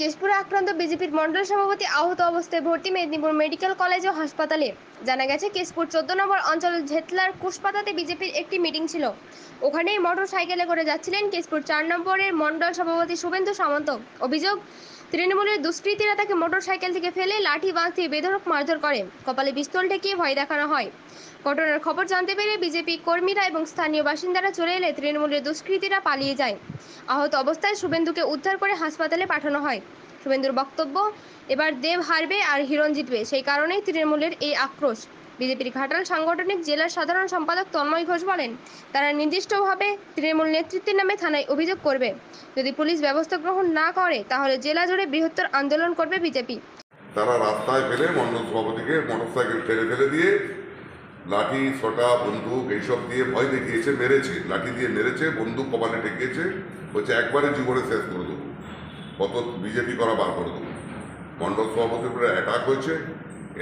কেশপুরে আক্রান্ত বিজেপির মন্ডল সভাপতি আহত অবস্থায় ভর্তি মেদিনীপুর মেডিকেল কলেজ ও হাসপাতালে। জানা গেছে, কেশপুর চোদ্দ নম্বর অঞ্চলের ঝেতলার কুশপাতাতে বিজেপির একটি মিটিং ছিল। ওখানেই মোটর সাইকেলে করে যাচ্ছিলেন কেশপুর চার নম্বরের মন্ডল সভাপতি শুভেন্দু সামন্ত। অভিযোগ তৃণমূলের দুষ্কৃতীরা তাকে মোটর সাইকেল থেকে ফেলে লাঠি বাঁধ দিয়ে বেধড়ক মারধর করে। কপালে পিস্তল ঠেকিয়ে ভয় দেখানো হয়। ঘটনার খবর জানতে পেরে বিজেপি কর্মীরা এবং স্থানীয় বাসিন্দারা চলে এলে তৃণমূলের দুষ্কৃতীরা পালিয়ে যায়। আহত অবস্থায় শুভেন্দুকে উদ্ধার করে হাসপাতালে পাঠানো হয়। শুভেন্দুর বক্তব্য, এবার দেব হারবে আর হিরণ জিতবে। সেই কারণেই তৃণমূলের এই আক্রোশ। বিজেপির ঘাটাল সাংগঠনিক জেলার সাধারণ সম্পাদক তন্ময় ঘোষ বলেন, তারা নির্দিষ্টভাবে তৃণমূল নেতৃত্বের নামে থানায় অভিযোগ করবে। যদি পুলিশ ব্যবস্থা গ্রহণ না করে, তাহলে জেলা জুড়ে বৃহত্তর আন্দোলন করবে বিজেপি। তারা রাস্তায় ফেলে মণ্ডল সভাপতিকে মোটরসাইকেল ফেলে ফেলে দিয়ে লাঠি, ছটা, বন্দুক এইসব দিয়ে ভয় দেখিয়েছে, মেরেছে। লাঠি দিয়ে মেরেছে, বন্দুক কপালে ঠেকিয়েছে, বলছে একবারে জীবনে শেষ করে দেবো। কত বিজেপি করা বার করে দেবো। মণ্ডল সভাপতির উপরে অ্যাটাক হয়েছে।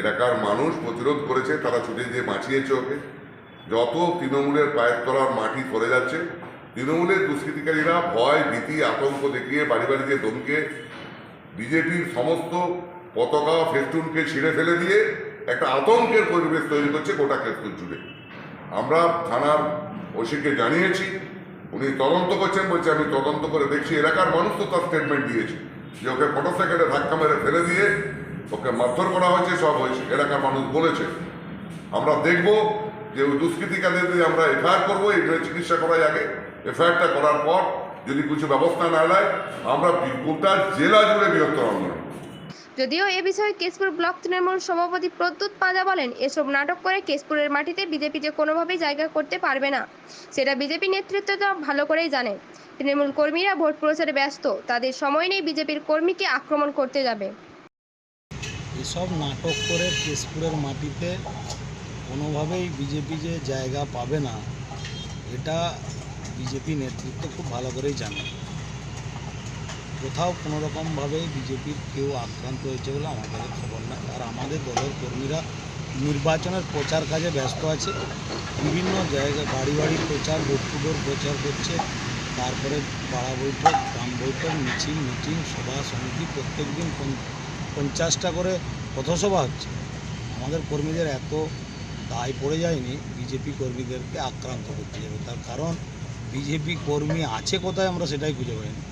এলাকার মানুষ প্রতিরোধ করেছে, তারা ছুটে দিয়ে বাঁচিয়েছে ওকে। যত তৃণমূলের পায়ের তলার মাটি সরে যাচ্ছে, তৃণমূলের দুষ্কৃতিকারীরা ভয়, ভীতি, আতঙ্ক দেখিয়ে বাড়ি বাড়ি দিয়ে দমকে বিজেপির সমস্ত পতাকা, ফেস্টুনকে ছিঁড়ে ফেলে দিয়ে একটা আতঙ্কের পরিবেশ তৈরি করছে গোটা কেস্তুর জুড়ে। আমরা থানার ওসিকে জানিয়েছি, উনি তদন্ত করছেন বলছে, আমি তদন্ত করে দেখছি, এলাকার মানুষ তো তার স্টেটমেন্ট দিয়েছে যে ওকে মোটরসাইকেলে ধাক্কা মেরে ফেলে দিয়ে ওকে মারধর করা হয়েছে, সব হয়েছে। এলাকার মানুষ বলেছে। আমরা দেখব যে ওই দুষ্কৃতিকারীদের আমরা এফআইআর করব, এই চিকিৎসা করাই আগে। এফআইআরটা করার পর যদি কিছু ব্যবস্থা না নেয়, আমরা গোটা জেলা জুড়ে বৃহত্তর আন্দোলন। যদিও এ বিষয়ে কেশপুর ব্লক তৃণমূল সভাপতি প্রদ্যুৎ পাঁজা বলেন, এসব নাটক করে কেশপুরের মাটিতে বিজেপি যে কোনোভাবেই জায়গা করতে পারবে না, সেটা বিজেপি নেতৃত্ব তো ভালো করেই জানে। তৃণমূল কর্মীরা ভোট প্রচারে ব্যস্ত, তাদের সময় নেই বিজেপির কর্মীকে আক্রমণ করতে যাবে। এসব নাটক করে কেশপুরের মাটিতে কোনোভাবেই বিজেপি যে জায়গা পাবে না, এটা বিজেপি নেতৃত্ব খুব ভালো করেই জানে। কোথাও কোনো রকমভাবে বিজেপির কেউ আক্রান্ত হয়েছে বলে আমাদের খবর নাই। আর আমাদের দলের কর্মীরা নির্বাচনের প্রচার কাজে ব্যস্ত আছে। বিভিন্ন জায়গায় বাড়ি বাড়ি প্রচার ডোর টু ডোর প্রচার করছে। তারপরে পাড়া বৈঠক, গ্রাম বৈঠক, মিছিল, মিটিং, সভা সমিতি প্রত্যেক দিন পঞ্চাশটা করে পথসভা হচ্ছে। আমাদের কর্মীদের এত দায় পড়ে যায়নি, বিজেপি কর্মীদেরকে আক্রান্ত করতে যাবে। তার কারণ, বিজেপি কর্মী আছে কোথায় আমরা সেটাই খুঁজে পাইনি।